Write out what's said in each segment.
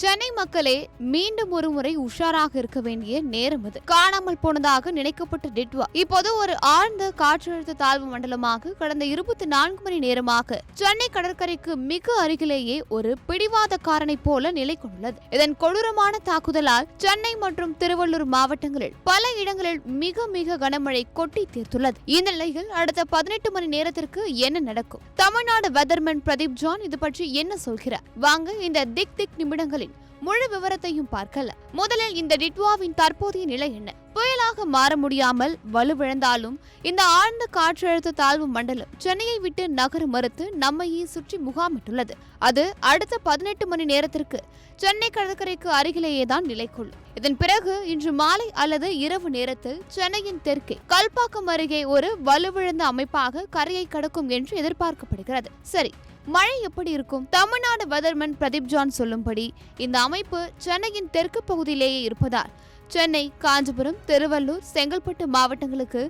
சென்னை மக்களே மீண்டும் ஒரு முறை உஷாராக இருக்க வேண்டிய நேரம் இது காணாமல் போனதாக நினைக்கப்பட்ட டிட்வா இப்போது ஒரு ஆழ்ந்த காற்றழுத்த தாழ்வு மண்டலமாக கடந்த இருபத்தி நான்கு மணி நேரமாக சென்னை கடற்கரைக்கு மிக அருகிலேயே ஒரு பிடிவாதக்காரனை போல நிலை கொண்டுள்ளது. இதன் கொடூரமான தாக்குதலால் சென்னை மற்றும் திருவள்ளூர் மாவட்டங்களில் பல இடங்களில் மிக மிக கனமழை கொட்டி தீர்த்துள்ளது. இந்த நிலையில் அடுத்த பதினெட்டு மணி நேரத்திற்கு என்ன நடக்கும்? தமிழ்நாடு வெதர்மேன் பிரதீப் ஜான் இது பற்றி என்ன சொல்கிறார்? வாங்க இந்த திக் திக் நிமிடங்களில் முழு விவரத்தையும் பார்க்கல. முதலில் இந்த டிட்வாவின் தற்போதைய நிலை என்ன? புயலாக மாற முடியாமல் வலுவிழந்தாலும் இந்த ஆழ்ந்த காற்றழுத்த தாழ்வு மண்டலம் சென்னையை விட்டு நகர மறுத்து நம்மையே சுற்றி முகாமிட்டுள்ளது. அது அடுத்த பதினெட்டு மணி நேரத்திற்கு சென்னை கடற்கரைக்கு அருகிலேயே தான் நிலை கொள்ளும் இதன் பிறகு இன்று மாலை அல்லது இரவு நேரத்தில் சென்னையின் தெற்கே கல்பாக்கம் அருகே ஒரு வலுவிழந்த அமைப்பாக கரையை கடக்கும் என்று எதிர்பார்க்கப்படுகிறது. சரி மழை எப்படி இருக்கும்? தமிழ்நாடு வெதர்மன் பிரதீப் ஜான் சொல்லும்படி இந்த அமைப்பு சென்னையின் தெற்கு பகுதியிலேயே இருப்பதால் சென்னை காஞ்சிபுரம் திருவள்ளூர் செங்கல்பட்டு மாவட்டங்களுக்கு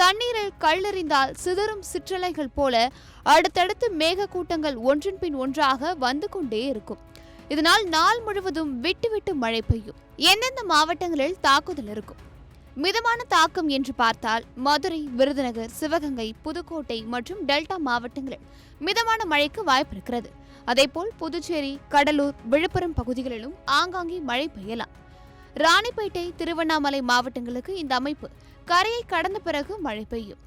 தண்ணீரில் கல்லெறிந்தால் சிதறும் சிற்றலைகள் போல அடுத்தடுத்து மேக கூட்டங்கள் ஒன்றின் பின் ஒன்றாக வந்து கொண்டே இருக்கும். இதனால் நாள் முழுவதும் விட்டு விட்டு மழை பெய்யும். எந்தெந்த மாவட்டங்களில் தாக்குதல் இருக்கும்? மிதமான தாக்கம் என்று பார்த்தால் மதுரை விருதுநகர் சிவகங்கை புதுக்கோட்டை மற்றும் டெல்டா மாவட்டங்களில் மிதமான மழைக்கு வாய்ப்பிருக்கிறது அதேபோல் புதுச்சேரி கடலூர் விழுப்புரம் பகுதிகளிலும் ஆங்காங்கே மழை பெய்யலாம். ராணிப்பேட்டை திருவண்ணாமலை மாவட்டங்களுக்கு இந்த அமைப்பு கரையை கடந்த பிறகு மழை பெய்யும்.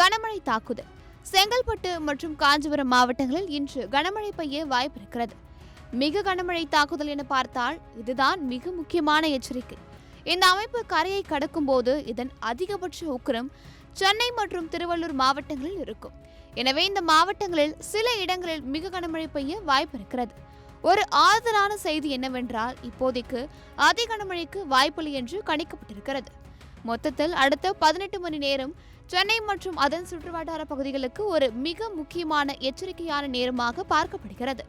கனமழை தாக்குதல். செங்கல்பட்டு மற்றும் காஞ்சிபுரம் மாவட்டங்களில் இன்று கனமழை பெய்ய வாய்ப்பிருக்கிறது மிக கனமழை தாக்குதல் என பார்த்தால் இதுதான் மிக முக்கியமான எச்சரிக்கை. இந்த அமைப்பு கரையை கடக்கும் போது இதன் அதிகபட்ச உக்கிரம் சென்னை மற்றும் திருவள்ளூர் மாவட்டங்களில் இருக்கும். எனவே இந்த மாவட்டங்களில் சில இடங்களில் மிக கனமழை பெய்ய வாய்ப்பு இருக்கிறது. ஒரு ஆறுதலான செய்தி என்னவென்றால் இப்போதைக்கு அதிக கனமழைக்கு வாய்ப்பில்லை என்று கணிக்கப்பட்டிருக்கிறது. மொத்தத்தில் அடுத்த பதினெட்டு மணி நேரம் சென்னை மற்றும் அதன் சுற்றுவட்டார பகுதிகளுக்கு ஒரு மிக முக்கியமான எச்சரிக்கையான நேரமாக பார்க்கப்படுகிறது.